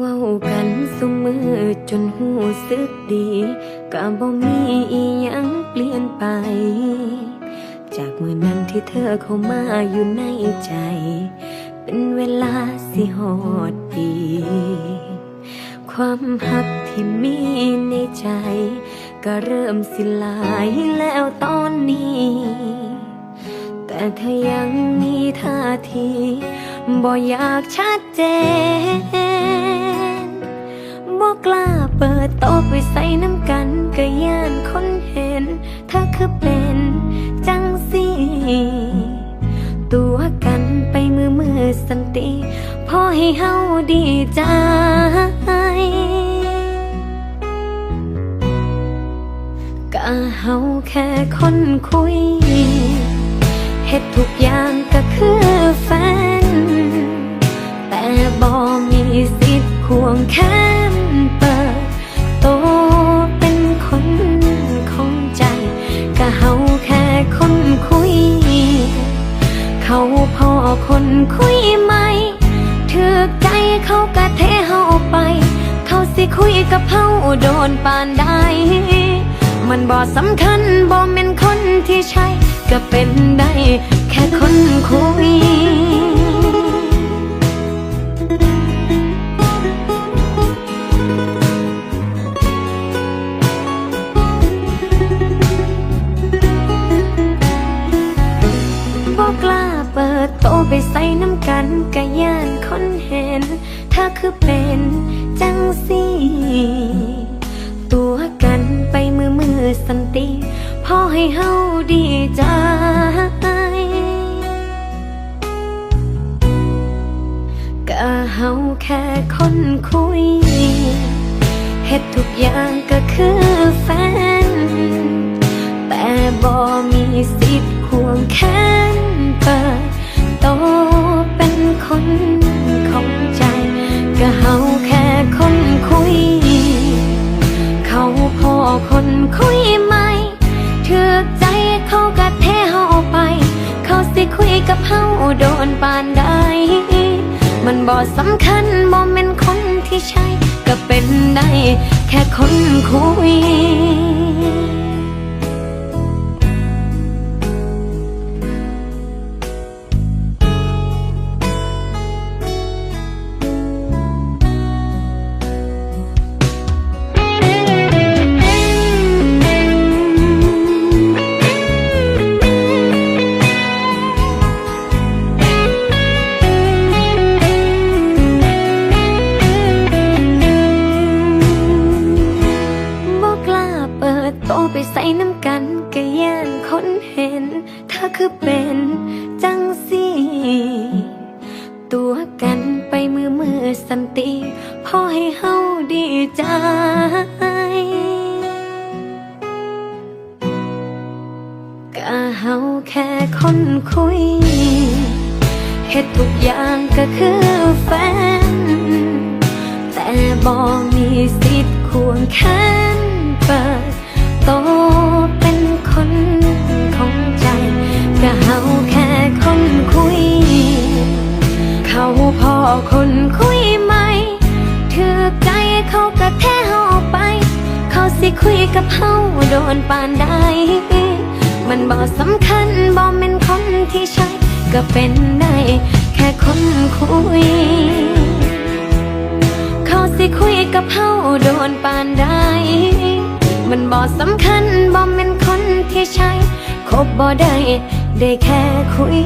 ว้ากันสุมือจนหูสึกดีก็บ่มีอีหยังเปลี่ยนไป จากเมื่อนั้นที่เธอเข้ามาอยู่ในใจ เป็นเวลาสิหอดปี ความหักที่มีในใจ ก็เริ่มสิลายแล้วตอนนี้ แต่เธอยังมีท่าทีบ่อยากชัดเจน บ่กล้าเปิดโต๊ะไปใส่น้ำกันก็ย่านคนเห็น เธอคือเป็นจังสีตัวกันไปมือมือสันติพอให้เฮาดีใจก็เฮาแค่คนคุยเฮ็ดทุกอย่างก็คือแฟน แต่บ่มีสิ เขาพอคนคุยไหมถือใจเขากะเทเฮาไป เขาสิคุยกับเฮาโดนปานใดมันบ่สำคัญบ่เป็นคนที่ใช่ก็เป็นได้แค่คนคุย ย่านคนเห็น ถ้าคือเป็นจังสีตัวกันไปมือมือสันติพอให้เฮาดีใจก็เฮาแค่คนคุยเฮ็ดทุกอย่างก็คือแฟน แต่บ่มีสิทธิ์ควงแขน คนคุยไหมถือใจเขากะเทเฮาไป เขาสิคุยกับเฮาโดนปานใดมันบ่สำคัญบ่แม่นคนที่ใช่ก็เป็นได้แค่คนคุย ไปใส่น้ำกันก็ย่านคนเห็นเธอคือเป็นจังสีตัวกันไปมือมือสันติพอให้เฮาดีใจก็เฮาแค่คนคุยเฮ็ดทุกอย่างก็คือแฟน แต่บ่มีสิทธิ์ควงแขนเปิด โตเป็นคนของใจก็เฮาแค่คนคุย เขาพอคนคุยไหมถือใจเขาก็แท้เฮาไป เขาสิคุยกับเฮาโดนปานใดมันบ่สำคัญบ่แม่นคนที่ใช่ก็เป็นได้แค่คนคุย เขาสิคุยกับเฮาโดนปานใด มันบ่สำคัญบ่เป็นคนที่ใช่คบบ่ได้ ได้แค่คุย